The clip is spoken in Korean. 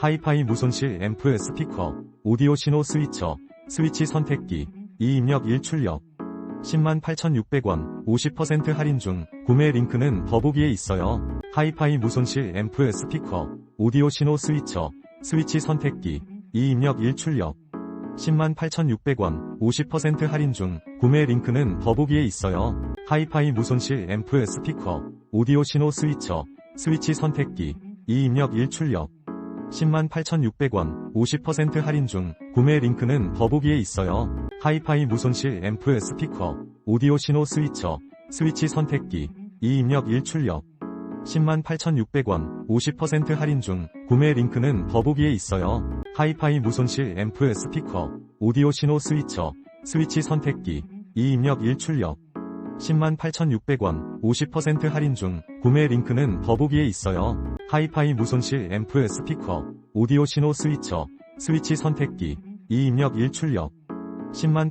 하이파이 무손실 앰프 스피커, 오디오 신호 스위처, 스위치 선택기, 2입력 1 출력. 108,600원, 50% 할인 중, 구매 링크는 더보기에 있어요. 하이파이 무손실 앰프 스피커, 오디오 신호 스위처, 스위치 선택기, 2입력 1 출력. 108,600원, 50% 할인 중, 구매 링크는 더보기에 있어요. 하이파이 무손실 앰프 스피커, 오디오 신호 스위처, 스위치 선택기, 2입력 1 출력. 108,600원, 50% 할인 중, 구매 링크는 더보기에 있어요. 하이파이 무손실 앰프 스피커, 오디오 신호 스위처, 스위치 선택기, 2입력 1출력. 108,600원, 50% 할인 중, 구매 링크는 더보기에 있어요. 하이파이 무손실 앰프 스피커, 오디오 신호 스위처, 스위치 선택기, 2입력 1출력. 108,600원, 50% 할인 중, 구매 링크는 더보기에 있어요. 하이파이 무손실 앰프 스피커, 오디오 신호 스위처, 스위치 선택기, 2입력 1출력. 108